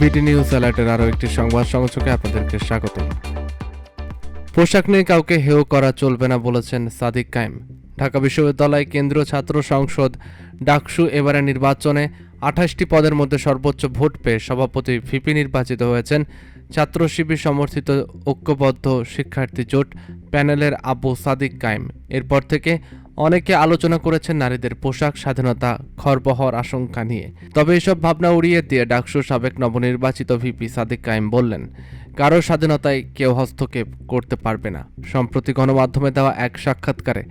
BD news অ্যালার্টের আরও একটি সংবাদ সংযোগে আপনাদেরকে স্বাগত পোশাক নিয়ে কাউকে হেয় করা চলবে না বলেছেন সাদিক কায়েম। ঢাকা বিশ্ববিদ্যালয় কেন্দ্রীয় ছাত্র সংসদ ডাকসু এবারের নির্বাচনে আঠাশটি পদের মধ্যে সর্বোচ্চ ভোট পেয়ে সভাপতি ভিপি নির্বাচিত হয়েছেন। ছাত্র শিবির সমর্থিত ঐক্যবদ্ধ শিক্ষার্থী জোট প্যানেলের আবু সাদিক কায়েম এরপর থেকে অনেকে আলোচনা করেছেন নারীদের পোশাক স্বাধীনতা, খরবহর আশঙ্কা নিয়ে। তবে এসব ভাবনা উড়িয়ে দিয়ে ডাকসুর সাবেক নবনির্বাচিত ভিপি সাদিক কায়েম বললেন কারও স্বাধীনতায় কেউ হস্তক্ষেপ করতে পারবে না। সম্প্রতি গণমাধ্যমে দেওয়া এক সাক্ষাৎকারে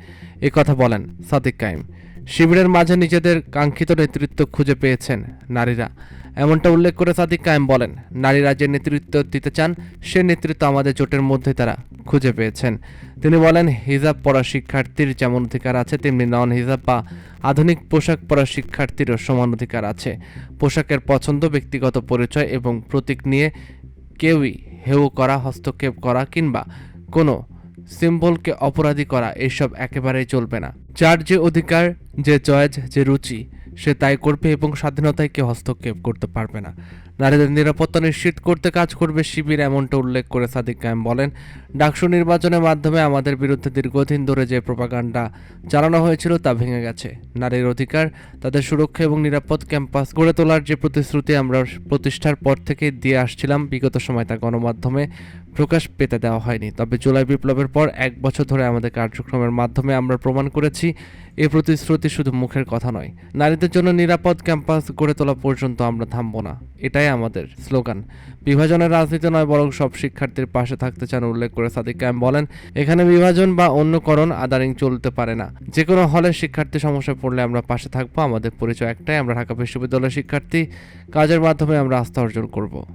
কথা বলেন সাদিক কায়েম। শিবিরের মাঝে নিজেদের কাঙ্ক্ষিত নেতৃত্ব খুঁজে পেয়েছেন নারীরা। এমনটা উল্লেখ করে সাদিক কায়েম বলেন, নারীরা যে নেতৃত্ব দিতে চান, সে নেতৃত্ব আমাদের জোটের মধ্যে তারা খুঁজে পেয়েছেন। তিনি বলেন, হিজাব পরা শিক্ষার্থীর যেমন অধিকার আছে, তেমনি নন হিজাব বা আধুনিক পোশাক পরা শিক্ষার্থীরও সমান অধিকার আছে। পোশাকের পছন্দ, ব্যক্তিগত পরিচয় এবং প্রতীক নিয়ে কেউই হেয় করা, হস্তক্ষেপ করা কিংবা কোনো সিম্বলকে অপরাধী করা, এসব একেবারেই চলবে না। যার যে অধিকার, যে জয়েজ, যে রুচি সে তাই করবে এবং স্বাধীনতায় কেউ হস্তক্ষেপ করতে পারবে না। নারীদের নিরাপত্তা নিশ্চিত করতে কাজ করবে শিবির এমনটা উল্লেখ করে সাদিক কায়েম বলেন, ডাকসু নির্বাচনের মাধ্যমে আমাদের বিরুদ্ধে দীর্ঘদিন ধরে যে প্রপাগান্ডা চালানো হয়েছিল তা ভেঙে গেছে। নারীর অধিকার, তাদের সুরক্ষা এবং নিরাপদ ক্যাম্পাস গড়ে তোলার যে প্রতিশ্রুতি আমরা প্রতিষ্ঠার পর থেকে দিয়ে আসছিলাম, বিগত সময় তা গণমাধ্যমে প্রকাশ পেতে দেওয়া হয়নি। তবে জুলাই বিপ্লবের পর এক বছর ধরে আমাদের কার্যক্রমের মাধ্যমে আমরা প্রমাণ করেছি এই প্রতিশ্রুতি শুধু মুখের কথা নয়। নারীদের জন্য নিরাপদ ক্যাম্পাস গড়ে তোলা পর্যন্ত আমরা থামব না। এটাই আমাদের স্লোগান। বিভাজনের রাজনীতি নয় বরং সব শিক্ষার্থীর পাশে থাকতে চান উল্লেখ করে সাদিক ক্যাম্প বলেন, এখানে বিভাজন বা অন্যকরণ আদারিং চলতে পারে না। যে কোনো হলে শিক্ষার্থী সমস্যায় পড়লে আমরা পাশে থাকব। আমাদের পরিচয় একটাই। আমরা ঢাকা বিশ্ববিদ্যালয়ের শিক্ষার্থী। কাজের মাধ্যমে আমরা আস্থা অর্জন করব।